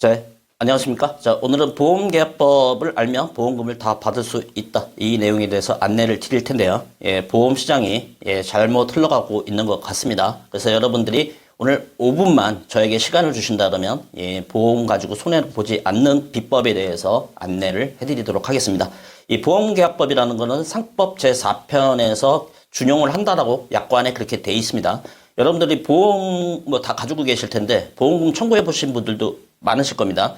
자, 안녕하십니까? 자, 오늘은 보험계약법을 알면 보험금을 다 받을 수 있다. 이 내용에 대해서 안내를 드릴 텐데요. 예, 보험 시장이 예, 잘못 흘러가고 있는 것 같습니다. 그래서 여러분들이 오늘 5분만 저에게 시간을 주신다 그러면 예, 보험 가지고 손해를 보지 않는 비법에 대해서 안내를 해드리도록 하겠습니다. 이 보험계약법이라는 것은 상법 제4편에서 준용을 한다라고 약관에 그렇게 돼 있습니다. 여러분들이 보험 뭐 다 가지고 계실 텐데 보험금 청구해 보신 분들도 많으실 겁니다.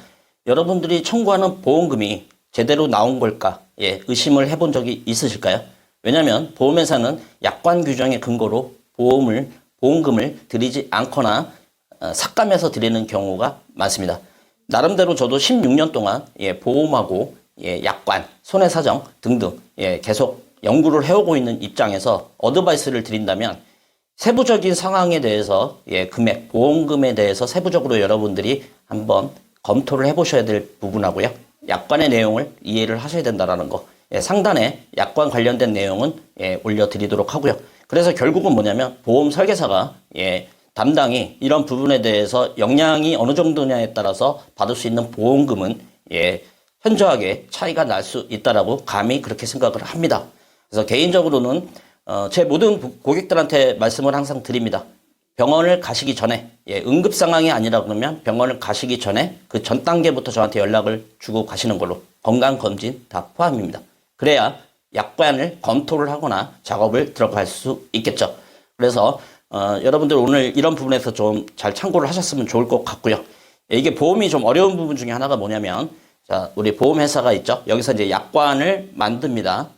여러분들이 청구하는 보험금이 제대로 나온 걸까? 예, 의심을 해본 적이 있으실까요? 왜냐하면 보험회사는 약관 규정의 근거로 보험을 보험금을 드리지 않거나 어, 삭감해서 드리는 경우가 많습니다. 나름대로 저도 16년 동안 예, 보험하고 예, 약관, 손해사정 등등 예, 계속 연구를 해오고 있는 입장에서 어드바이스를 드린다면 세부적인 상황에 대해서 예, 금액, 보험금에 대해서 세부적으로 여러분들이 한번 검토를 해보셔야 될 부분하고요. 약관의 내용을 이해를 하셔야 된다라는 거. 예, 상단에 약관 관련된 내용은 예, 올려드리도록 하고요. 그래서 결국은 뭐냐면 보험 설계사가 예, 담당이 이런 부분에 대해서 역량이 어느 정도냐에 따라서 받을 수 있는 보험금은 예, 현저하게 차이가 날 수 있다라고 감히 그렇게 생각을 합니다. 그래서 개인적으로는 어, 제 모든 부- 고객들한테 말씀을 항상 드립니다. 병원을 가시기 전에 예, 응급 상황이 아니라 그러면 병원을 가시기 전에 그 전 단계부터 저한테 연락을 주고 가시는 걸로 건강 검진 다 포함입니다. 그래야 약관을 검토를 하거나 작업을 들어갈 수 있겠죠. 그래서 어, 여러분들 오늘 이런 부분에서 좀 잘 참고를 하셨으면 좋을 것 같고요. 예, 이게 보험이 좀 어려운 부분 중에 하나가 뭐냐면 자 우리 보험 회사가 있죠. 여기서 이제 약관을 만듭니다.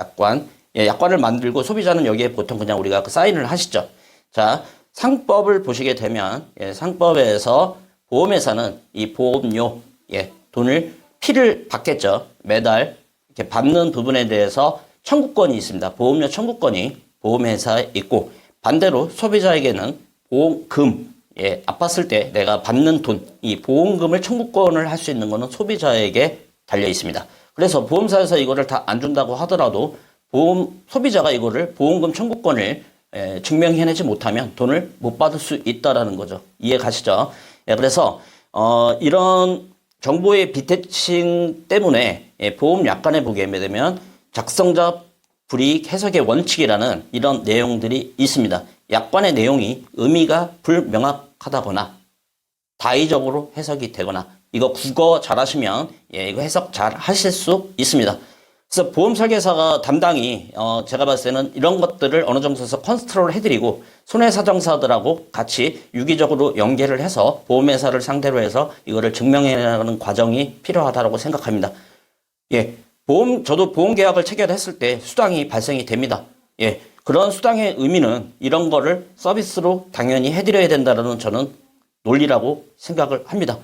약관. 예, 약관을 만들고 소비자는 여기에 보통 그냥 우리가 그 사인을 하시죠. 자, 상법을 보시게 되면 예, 상법에서 보험회사는 이 보험료 예, 돈을 피를 받겠죠. 매달 이렇게 받는 부분에 대해서 청구권이 있습니다. 보험료 청구권이 보험회사에 있고 반대로 소비자에게는 보험금 예, 아팠을 때 내가 받는 돈, 이 보험금을 청구권을 할 수 있는 것은 소비자에게 달려 있습니다. 그래서 보험사에서 이거를 다 안 준다고 하더라도 보험 소비자가 이거를 보험금 청구권을 에, 증명해내지 못하면 돈을 못 받을 수 있다라는 거죠. 이해 가시죠? 예, 그래서 어, 이런 정보의 비대칭 때문에 예, 보험 약관에 보게 되면 작성자 불이익 해석의 원칙이라는 이런 내용들이 있습니다. 약관의 내용이 의미가 불명확하다거나 다의적으로 해석이 되거나 이거 국어 잘하시면 예, 이거 해석 잘 하실 수 있습니다. 그래서 보험 설계사가 담당이 어, 제가 봤을 때는 이런 것들을 어느 정도에서 컨트롤 해드리고 손해사정사들하고 같이 유기적으로 연계를 해서 보험회사를 상대로 해서 이거를 증명해내는 과정이 필요하다고 생각합니다. 예, 보험 저도 보험 계약을 체결했을 때 수당이 발생이 됩니다. 예, 그런 수당의 의미는 이런 거를 서비스로 당연히 해드려야 된다는 저는 논리라고 생각을 합니다.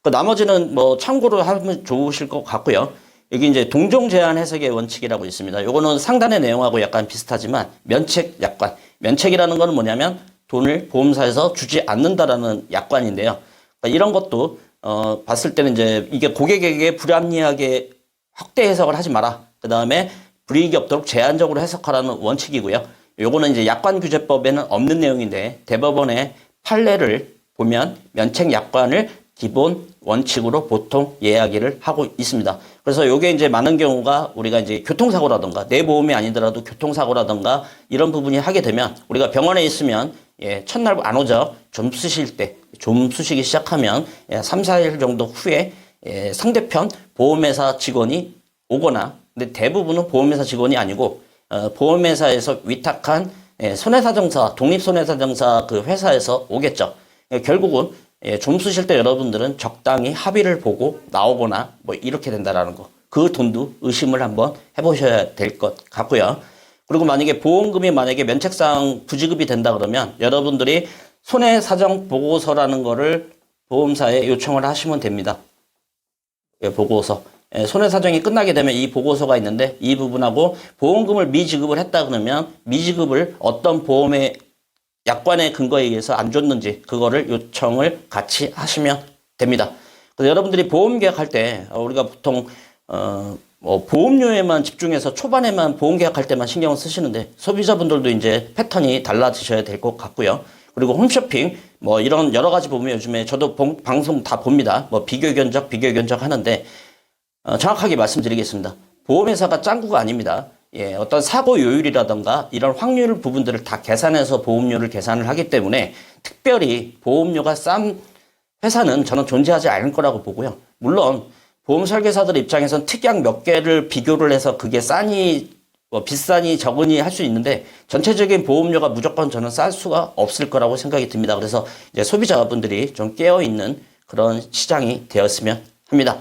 그 나머지는 뭐 참고로 하면 좋으실 것 같고요. 여기 이제 동종 제한 해석의 원칙이라고 있습니다. 요거는 상단의 내용하고 약간 비슷하지만 면책 약관. 면책이라는 거는 뭐냐면 돈을 보험사에서 주지 않는다라는 약관인데요. 그러니까 이런 것도 어 봤을 때는 이제 이게 고객에게 불합리하게 확대 해석을 하지 마라. 그 다음에 불이익이 없도록 제한적으로 해석하라는 원칙이고요. 요거는 이제 약관 규제법에는 없는 내용인데 대법원의 판례를 보면 면책 약관을 기본 원칙으로 보통 이야기를 하고 있습니다. 그래서 요게 이제 많은 경우가 우리가 이제 교통사고라던가 내 보험이 아니더라도 교통사고라던가 이런 부분이 하게 되면 우리가 병원에 있으면 예, 첫날 안 오죠. 좀 쓰실 때, 좀 쓰시기 시작하면 예, 3, 4일 정도 후에 예, 상대편 보험회사 직원이 오거나 근데 대부분은 보험회사 직원이 아니고 어, 보험회사에서 위탁한 예, 손해사정사, 독립손해사정사 그 회사에서 오겠죠. 예, 결국은 예, 좀 쓰실 때 여러분들은 적당히 합의를 보고 나오거나 뭐 이렇게 된다라는 거. 그 돈도 의심을 한번 해보셔야 될 것 같고요. 그리고 만약에 보험금이 만약에 면책상 부지급이 된다 그러면 여러분들이 손해 사정 보고서라는 거를 보험사에 요청을 하시면 됩니다. 예, 보고서. 예, 손해 사정이 끝나게 되면 이 보고서가 있는데 이 부분하고 보험금을 미지급을 했다 그러면 미지급을 어떤 보험의 약관의 근거에 의해서 안 줬는지 그거를 요청을 같이 하시면 됩니다. 그래서 여러분들이 보험 계약할 때 어, 우리가 보통 어, 뭐 보험료에만 집중해서 초반에만 보험 계약할 때만 신경을 쓰시는데 소비자분들도 이제 패턴이 달라지셔야 될 것 같고요. 그리고 홈쇼핑 뭐 이런 여러 가지 보면 요즘에 저도 봉- 방송 다 봅니다. 뭐 비교 견적, 비교 견적 하는데 어, 정확하게 말씀드리겠습니다. 보험회사가 짱구가 아닙니다. 예, 어떤 사고 요율이라던가 이런 확률 부분들을 다 계산해서 보험료를 계산을 하기 때문에 특별히 보험료가 싼 회사는 저는 존재하지 않을 거라고 보고요. 물론 보험 설계사들 입장에선 특약 몇 개를 비교를 해서 그게 싸니 뭐 비싸니 적으니 할 수 있는데 전체적인 보험료가 무조건 저는 쌀 수가 없을 거라고 생각이 듭니다. 그래서 이제 소비자분들이 좀 깨어 있는 그런 시장이 되었으면 합니다.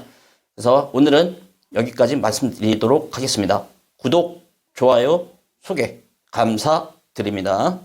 그래서 오늘은 여기까지 말씀드리도록 하겠습니다. 구독, 좋아요, 소개 감사드립니다.